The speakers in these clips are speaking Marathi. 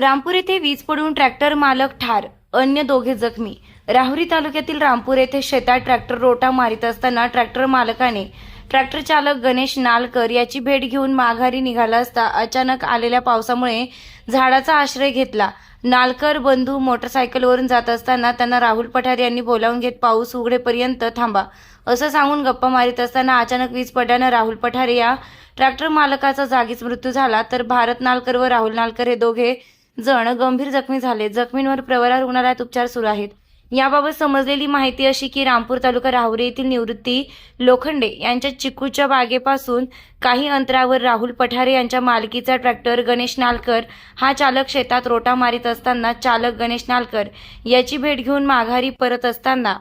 रामपूर येथे वीज पडून ट्रॅक्टर मालक ठार अन्य दोघे जखमी. राहुरी तालुक्यातील रामपूर येथे शेतात ट्रॅक्टर रोटा मारित असताना ट्रॅक्टर मालकाने ट्रॅक्टर चालक गणेश नालकर याची भेट घेऊन माघारी निघाला असता अचानक आलेल्या पावसामुळे झाडाचा आश्रय घेतला. नालकर बंधू मोटरसायकलवरून जात असताना त्यांना राहुल पठार यांनी बोलावून घेत पाऊस उघडेपर्यंत थांबा. असं सांगून गप्पा मारित असताना अचानक वीज पडल्यानं राहुल पठारे या ट्रॅक्टर मालकाचा जागीच मृत्यू झाला. तर भारत नालकर व राहुल नालकर हे दोघे जण गंभीर जखमी झाले. जखमींवर प्रवरा रुग्णालयात उपचार सुरू आहेत. याबाबत समजलेली माहिती अशी की रामपूर तालुका राहुरी येथील निवृत्ती लोखंडे यांच्या चिकूच्या बागेपासून काही अंतरावर राहुल पठारे यांच्या मालकीचा ट्रॅक्टर गणेश नालकर हा चालक शेतात रोटा मारित असताना चालक गणेश नालकर याची भेट घेऊन माघारी परत असताना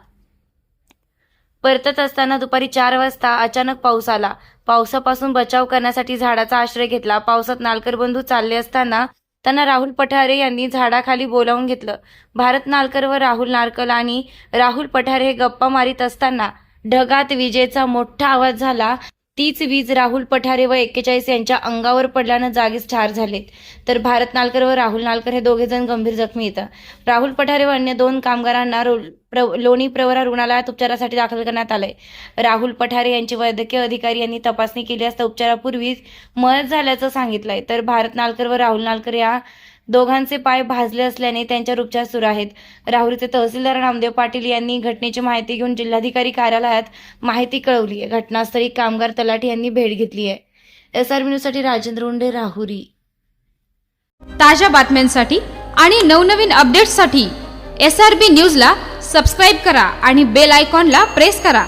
परतत असताना दुपारी चार वाजता अचानक पाऊस आला. पावसापासून बचाव करण्यासाठी झाडाचा आश्रय घेतला. पावसात नालकर बंधू चालले असताना त्यांना राहुल पठारे यांनी झाडाखाली बोलावून घेतलं. भारत नालकर व राहुल नारकल आणि राहुल पठारे हे गप्पा मारित असताना ढगात विजेचा मोठा आवाज झाला. तीच वीज राहुल पठारे व एक्केचाळीस यांच्या अंगावर पडल्यानं जागीच ठार झालेत. तर भारत नालकर व राहुल नालकर हे दोघे जण गंभीर जखमी येतात. राहुल पठारे व अन्य दोन कामगारांना रो- प्र- लोणी प्रवरा रुग्णालयात उपचारासाठी दाखल करण्यात आलंय. राहुल पठारे यांची वैद्यकीय अधिकारी यांनी तपासणी केली असता उपचारापूर्वीच मयत झाल्याचं सांगितलंय. तर भारत नालकर व राहुल नालकर या दोघांचे पाय भाजले असल्याने त्यांच्यावर उपचार सुरू आहेत. राहुरीचे तहसीलदार नामदेव पाटील यांनी घटनेची माहिती घेऊन जिल्हाधिकारी कार्यालयात माहिती कळवली आहे घटनास्थळी कामगार तलाठी यांनी भेट घेतली आहे एस आर न्यूजसाठी राजेंद्र उंडे राहुरी. ताज्या बातम्यांसाठी आणि नवनवीन अपडेट्ससाठी एस आर बी न्यूजला सबस्क्राईब करा आणि बेल आयकॉनला प्रेस करा.